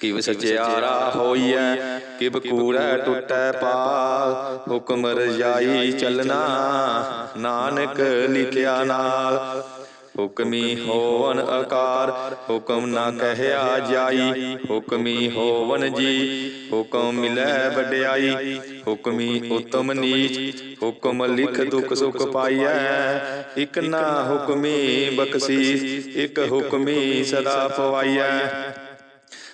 ਕਿਵ ਸਚਿਆਰਾ ਹੋਈਐ, ਕਿਵ ਕੂੜੈ ਟੁੱਟੈ ਪਾਲ, ਹੁਕਮ ਰਜਾਈ ਚੱਲਣਾ, ਨਾਨਕ ਲਿਖਿਆ ਨਾਲ। ਹੁਕਮੀ ਹੋਵਨ ਆਕਾਰ ਹੁਕਮ ਨਾ ਕਹਿਆ ਜਾਈ, ਹੁਕਮੀ ਹੋਵਨ ਜੀ, ਹੁਕਮ ਮਿਲੈ ਵਡਿਆਈ, ਹੁਕਮੀ ਉਤਮ ਨੀਚ, ਹੁਕਮ ਲਿਖ ਦੁਖ ਸੁਖ ਪਾਈਐ। ਇਕ ਨਾ ਹੁਕਮੀ ਬਖਸ਼ੀ, ਇਕ ਹੁਕਮੀ ਸਦਾ ਪਵਾਈਐ।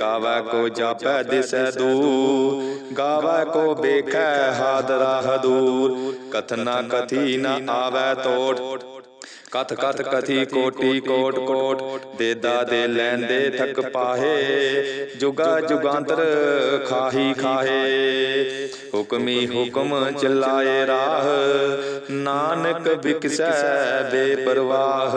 ਗਾਵੈ ਕੋ ਜਾਪੈ ਦਿਸੈ ਦੂਰ, ਗਾਵੈ ਕੋ ਵੇਖੈ ਹਾਦਰਾ ਹਦੂਰ। ਕਥਨਾ ਕਥੀ ਨ ਆਵੈ ਤੋੜ ਕਥ ਕਥ ਕਥੀ ਕੋਟੀ ਕੋਟ ਕੋਟ। ਦੇਦਾ ਦੇ ਲੈਂਦੇ ਥਕ ਪਾਹੇ, ਜੁਗਾ ਜੁਗਾਂਤਰ ਖਾਹੀ ਖਾਹੇ। ਹੁਕਮੀ ਹੁਕਮ ਚਲਾਏ ਰਾਹ, ਨਾਨਕ ਵਿਕਸੈ ਬੇਪਰਵਾਹ।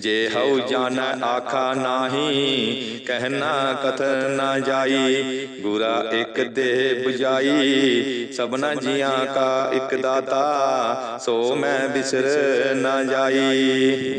ਜੇ ਹਉ ਜਾਣੈ ਆਖਾ ਨਾਹੀ ਕਹਿਣਾ ਕਥਨ ਨਾ ਜਾਈ। ਗੁਰਾ ਇੱਕ ਦੇ 부ਜਾਈ ਸਭਨਾ ਜੀਆਂ ਕਾ ਇੱਕ ਦਾਤਾ। ਸੋ ਮੈਂ ਬਿਸਰ ਨਾ ਜਾਈ।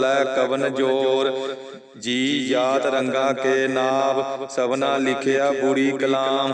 ਕਵਨ ਜੋਰ। ਜੀ ਜਾਤ ਰੰਗਾ ਕੇ ਨਾਭ ਸਭਨਾ ਲਿਖਿਆ ਬੁਰੀ ਕਲਾਮ।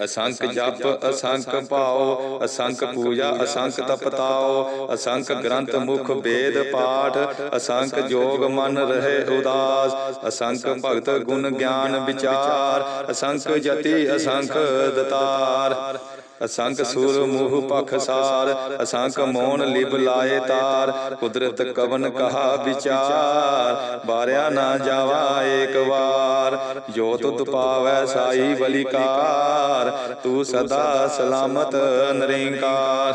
ਅਸੰਖ ਜਪ ਅਸੰਖ ਭਾਉ ਅਸੰਖ ਪੂਜਾ ਅਸੰਖ ਤਪਤਾਓ ਅਸੰਖ ਗ੍ਰੰਥ ਮੁਖ ਵੇਦ ਪਾਠ ਅਸੰਖ ਜੋਗ ਮਨ ਰਹੇ ਉਦਾਸ ਅਸੰਖ ਭਗਤ ਗੁਣ ਗਿਆਨ ਵਿਚਾਰ ਅਸੰਖ ਜਤੀ ਅਸੰਖ ਦਤਾਰ। ਅਸੰਖ ਸੂਰ ਮੋਹ ਪਖਸਾਰ ਅਸੰਖ ਮੋਨ ਲਿਬ ਲਾਏ ਤਾਰ, ਕੁਦਰਤ ਕਵਨ ਕਹਾ ਵਿਚਾਰ ਬਾਰਿਆ ਨਾ ਜਾਵਾ ਏਕ ਵਾਰ, ਜੋ ਤੁਧ ਪਾਵੈ ਸਾਈ ਬਲਿਕਾਰ ਤੂੰ ਸਦਾ ਸਲਾਮਤ ਨਰਿੰਕਾਰ।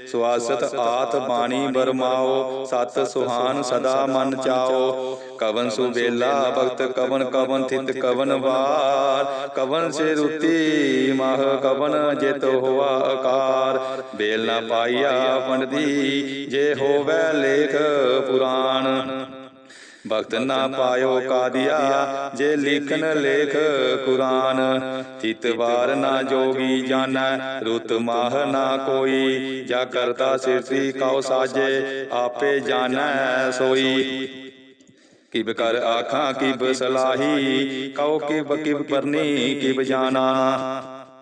ਸੁਆਸਤ ਆਤ ਬਾਣੀ ਬਰਮਾਓ, ਸਤ ਸੁਹਾਨ ਸਦਾ ਮਨ ਚਾਓ। ਕਵਨ ਸੁਬੇਲਾ ਭਗਤ ਕਵਨ ਕਵਨ ਥਿਤ ਕਵਨ ਵਾਰ। ਕਵਨ ਸੇ ਰੁਤੀ ਮਾਹ ਕਵਨ ਜਿਤ ਹੋਆ ਆਕਾਰ ਬੇਲ ਨਾ ਪਾਈਆ ਪੰਡਦੀ ਜੇ ਹੋਵੇ ਲੇਖ ਪੁਰਾਣ। ਭਗਤ ਨਾ ਪਾਇਓ ਕਾਦੀਆ ਜੇ ਲਿਖਨ ਲੇਖ ਕੁਰਾਨ। ਚਿਤ ਵਾਰ ਨਾ ਜੋਗੀ ਜਾਣੈ ਰੁਤ ਮਾਹ ਨਾ ਕੋਈ। ਜਾ ਕਰਤਾ ਸਿਰਤੀ ਕਉ ਸਾਜੇ ਆਪੇ ਜਾਣੈ ਸੋਈ। ਕਿਬ ਕਰ ਆਖਾਂ ਕਿਬ ਸਲਾਹੀ ਕਉ ਕਿਬ ਕਿਬ ਕਰਨੀ ਕਿਬ ਜਾਣਾ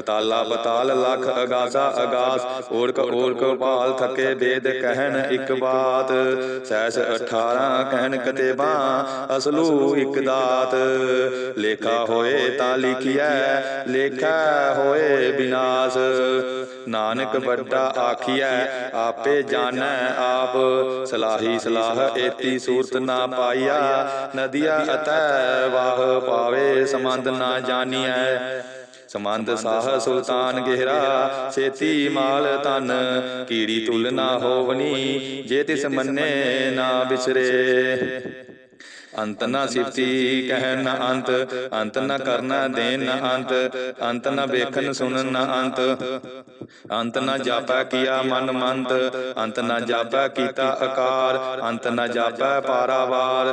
ਪਤਾਲਾ ਪਤਾਲ ਲਖ ਅਗਾਸਾ ਅਗਾਸ ਓੜਕ ਓੜਕ ਪਾਲ ਥਕੇ ਵੇਦ ਕਹਿਣ ਇੱਕ ਬਾਤ। ਸੈਸ 18 ਕਹਿਣ ਕਤੇਬਾ, ਅਸਲੂ ਇੱਕ ਦਾਤ। ਲੇਖਾ ਹੋਏ ਤਾਂ ਲਿਖਿਐ, ਲੇਖਾ ਹੋਏ ਬਿਨਾਸ਼। ਨਾਨਕ ਵੱਡਾ ਆਖੀਐ, ਆਪੇ ਜਾਣੈ ਆਪ। ਸਲਾਹੀ ਸਲਾਹ ਏਤੀ ਸੂਰਤ ਨਾ ਪਾਈਆ, ਨਦੀਆ ਅਤੈ ਵਾਹ ਪਾਵੇ ਸਮੰਦ ਨਾ ਜਾਣੀਐ। ਸਮੰਦ ਸਾਹ ਸੁਲਤਾਨ ਗਹਿਰਾ ਸੇਤੀ ਮਾਲ ਤਨ ਕੀੜੀ ਤੁਲ ਨਾ ਹੋਵਨੀ ਜੇ ਤਿਸ ਮੰਨੇ ਨਾ ਬਿਸਰੇ ਅੰਤ ਨਾ ਸਿਫਤੀ ਕਹਿਣ ਨਾ ਅੰਤ ਅੰਤ ਨਾ ਕਰਨਾ ਦੇਨ ਨਾ ਅੰਤ ਅੰਤ ਨਾ ਵੇਖਣ ਸੁਣਨ ਨਾ ਅੰਤ ਅੰਤ ਨਾ ਜਾਪੈ ਕੀਆ ਮਨ ਮੰਤ ਅੰਤ ਨਾ ਜਾਪੈ ਕੀਤਾ ਆਕਾਰ ਅੰਤ ਨਾ ਜਾਪੈ ਪਾਰਾਵਾਰ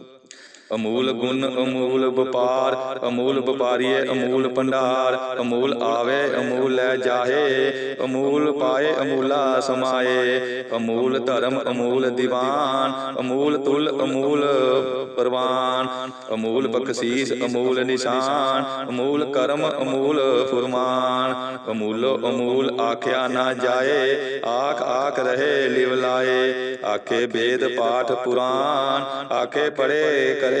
ਅਮੂਲ ਗੁਣ, ਅਮੂਲ ਵਪਾਰ, ਅਮੂਲ ਵਪਾਰੀਏ, ਅਮੂਲ ਭੰਡਾਰ, ਅਮੂਲ ਆਵੇ, ਅਮੂਲ ਲੈ ਜਾਹੇ, ਅਮੂਲ ਪਾਏ, ਅਮੂਲਾ ਸਮਾਏ, ਅਮੂਲ ਧਰਮ, ਅਮੂਲ ਦੀਵਾਨ, ਅਮੂਲ ਤੁਲ, ਅਮੂਲ ਪਰਵਾਨ, ਅਮੂਲ ਬਖਸ਼ੀਸ, ਅਮੂਲ ਨਿਸ਼ਾਨ, ਅਮੂਲ ਕਰਮ, ਅਮੂਲ ਫੁਰਮਾਨ, ਅਮੂਲੋ ਅਮੂਲ ਆਖਿਆ ਨਾ ਜਾਏ, ਆਖ ਆਖ ਰਹੇ ਲਿਵ ਲਾਏ, ਆਖੇ ਵੇਦ ਪਾਠ ਪੁਰਾਨ, ਆਖੇ ਪੜੇ ਕਰੇ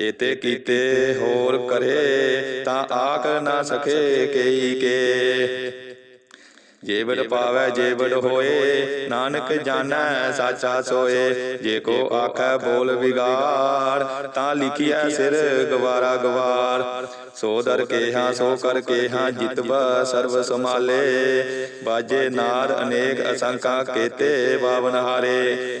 ਏਤੇ ਕੀਤੇ ਹੋਰ ਕਰੇ ਤਾਂ ਆਖ ਨਾ ਸਕੇ ਕਈ ਕੇ। ਜੇਵੜ ਪਾਵੈ ਜੇਵੜ ਹੋਏ ਨਾਨਕ ਜਾਣੈ ਸਾਚਾ ਸੋਏ। ਜੇ ਕੋ ਆਖੈ ਬੋਲ ਵਿਗਾੜ ਤਾਂ ਲਿਖਿਆ ਸਿਰ ਗਵਾਰਾ ਗਵਾਰ ਸੋ ਦਰ ਕੇਹਾ ਸੋ ਕਰ ਕੇਹਾ ਜਿਤਬ ਸਰਬ ਸਮਾਲੇ ਬਾਜੇ ਨਾਦ ਅਨੇਕ ਅਸੰਕਾ ਕੇਤੇ ਬਾਵਨ ਹਾਰੇ।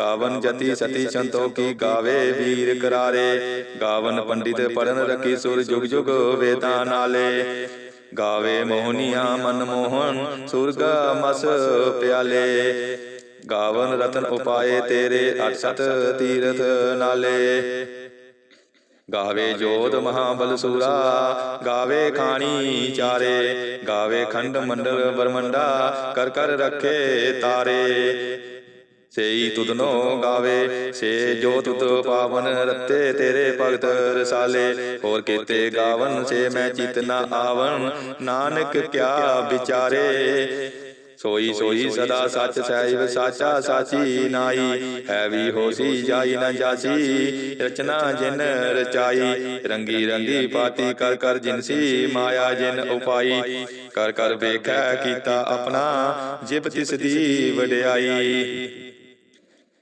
ਗਾਵਨ ਜਤੀ ਸਤੀ ਸੰਤੋਖੀ ਗਾਵੇ ਵੀਰ ਕਰਾਰੇ। ਗਾਵਨ ਪੰਡਿਤ ਪੜਨ ਰਖੀ ਸੁਰ ਜੁਗ ਜੁਗ ਵੇਦਾਂ ਨਾਲੇ। ਗਾਵੇ ਮੋਹਨੀਆਂ ਮਨ ਮੋਹਨ ਸੁਰਗ ਮਸ ਪਿਆਲੇ। ਗਾਵਨ ਰਤਨ ਉਪਾਏ ਤੇਰੇ 68 ਤੀਰਥ ਨਾਲੇ। ਗਾਵੇ ਜੋਧ ਮਹਾਬਲ ਸੂਰਾ। ਗਾਵੇ ਖਾਣੀ ਚਾਰੇ। ਗਾਵੇ ਖੰਡ ਮੰਡਲ ਬਰਮੰਡਾ ਕਰ ਕਰ ਰੱਖੇ ਤਾਰੇ। ਸੇਈ ਤੁਧਨੋ ਗਾਵੇ ਸੇ ਜੋ ਤੁਧ ਪਾਵਨ ਰੱਤੇ ਤੇਰੇ ਭਗਤ ਰਸਾਲੇ। ਹੋਰ ਕੀਤੇ ਗਾਵਨ ਸੇ ਮੈਂ ਚਿਤ ਨਾ ਆਵਨ ਨਾਨਕ ਕਿਆ ਵਿਚਾਰੇ। ਸੋਈ ਸੋਈ ਸਦਾ ਸੱਚ ਸਹਿਬ ਸਾਚਾ ਸਾਚੀ ਨਾਈ ਹੈ ਵੀ ਹੋਸੀ ਜਾਈ ਨਾ ਜਾਸੀ। ਰਚਨਾ ਜਿਨ ਰਚਾਈ। ਰੰਗੀ ਰੰਗੀ ਪਾਤੀ ਕਰ ਕਰ ਜਿਨਸੀ। ਮਾਇਆ ਜਿਨ ਉਪਾਈ। ਕਰ ਕਰ ਵੇਖੈ ਕੀਤਾ ਆਪਣਾ। ਜਿਬ ਤਿਸ ਦੀ ਵਡਿਆਈ।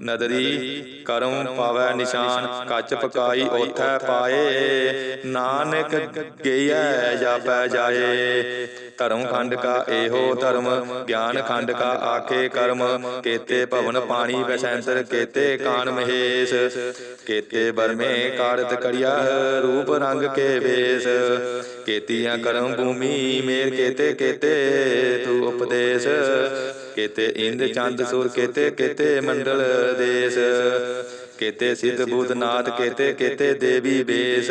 ਨਦਰੀ ਕਰਮ ਪਾਵੈ ਨਿਸ਼ਾਨ ਕੱਚ ਪਕਾਈ ਉਥੈ ਪਾਏ। ਨਾਨਕ ਗਈਐ ਜਾਪੈ ਜਾਏ। ਧਰਮ ਖੰਡ ਕਾ ਇਹੋ ਧਰਮ ਗਿਆਨ ਖੰਡ ਕਾ ਆਖੇ ਕਰਮ ਕੇਤੇ ਭਵਨ ਪਾਣੀ ਬਸੰਤਰ ਕੇਤੇ ਕਾਨ ਮਹੇਸ਼ ਕੇਤੇ ਬਰਮੇ ਕਾਰਤ ਕੜਿਆ ਰੂਪ ਰੰਗ ਕੇ ਵੇਸ ਕੇਤੀਆਂ ਕਰਮ ਭੂਮੀ ਮੇਰ ਕੇਤੇ ਕੇਤੇ ਤੂ ਉਪਦੇਸ਼ ਕੇਤੇ ਇੰਦ ਚੰਦ ਸੁਰ ਕੇਤੇ ਕੇਤੇ ਮੰਡਲ ਦੇਸ ਕੇਤੇ ਸਿੱਧ ਬੂਦਨਾਥ ਕੇਤੇ ਕੇਤੇ ਦੇਵੀ ਬੇਸ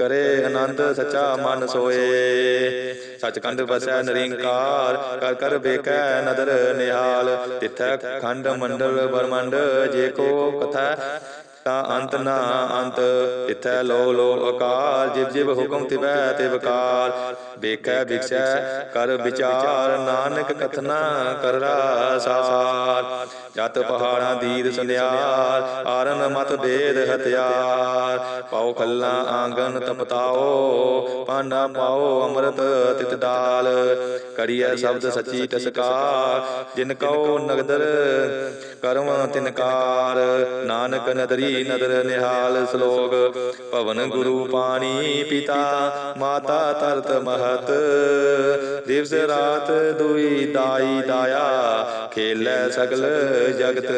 ਕਰੇ ਆਨੰਦ, ਸੱਚਾ ਮਨ ਸੋਏ। ਸਚਖੰਡ ਵਸੈ ਨਰਿੰਕਾਰ, ਕਰ ਕਰ ਬੇਕੈ ਨਦਰ ਨਿਹਾਲ। ਤਿਥੈ ਖੰਡ ਮੰਡਲ ਬਰਮੰਡ ਜੇ ਕੋ ਕਥਾ ਤਾਂ ਅੰਤ ਨਾ ਅੰਤ। ਤਿਥੈ ਲੋ ਲੋ ਅਕਾਲ, ਜਿਵ ਜਿਵ ਹੁਕਮ ਤਿਵੈ ਤੇ ਵਕਾਰ ਬੇਕੈ ਵਿਖਸੈ, ਕਰ ਵਿਚਾਰ, ਨਾਨਕ ਕਥਨਾ ਕਰਰਾ ਸਾਰ। ਜਤ ਪਹਾੜਾਂ ਦੀਦ ਸੁਨਿਆਰ ਆਰਨ ਮਤ ਭੇਦ ਹਥਿਆਰ। ਪਾਉ ਖੱਲਾ ਆਂਗਨ ਤਪਤਾਓ ਪਾਣਾ ਪਾਓ ਅੰਮ੍ਰਿਤ ਤਿਤ ਦਾਲ। ਕਰੀਐ ਸ਼ਬਦ ਸੱਚੀ ਟਸਕਾਰ ਜਿਨ ਕਉ ਨਗਦਰ ਕਰਮ ਤਿਨਕਾਰ ਨਾਨਕ ਨਦਰੀ ਨਦਰ ਨਿਹਾਲ ਸ਼ਲੋਕ, ਭਵਨ ਗੁਰੂ ਪਾਣੀ ਪਿਤਾ, ਮਾਤਾ ਤਰਤ ਮਹਤ। ਦਿਵਸ ਰਾਤ ਦੁਈ ਦਾਈ ਦਾਇਆ, ਖੇਲੇ ਸਗਲ ਜਗਤ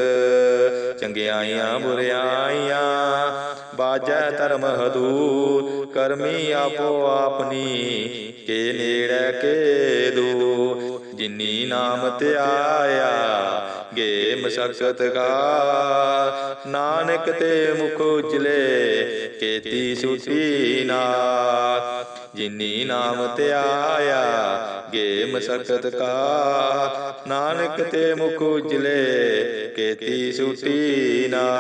ਚੰਗਿਆਈਆਂ ਬੁਰਿਆਈਆਂ ਬਾਜੈ ਧਰਮ ਹਦੂਰ, ਕਰਮੀ ਆਪੋ ਆਪਨੀ ਕੇ ਨੇੜੇ, ਕੇ ਦੂ ਜਿਨੀ ਨਾਮ ਧਿਆਇਆ ਗੇ ਮਸਕਤ ਕਾ। ਨਾਨਕ ਤੇ ਮੁਖ ਉਜਲੇ, ਕੇਤੀ ਸੁਟੀ ਨਾ। ਜਿਨੀ ਨਾਮ ਧਿਆਇਆ ਗੇ ਮਸਕਤ ਕਾ। ਨਾਨਕ ਤੇ ਮੁਖ ਉਜਲੇ, ਕੇਤੀ ਸੁਟੀ ਨਾ।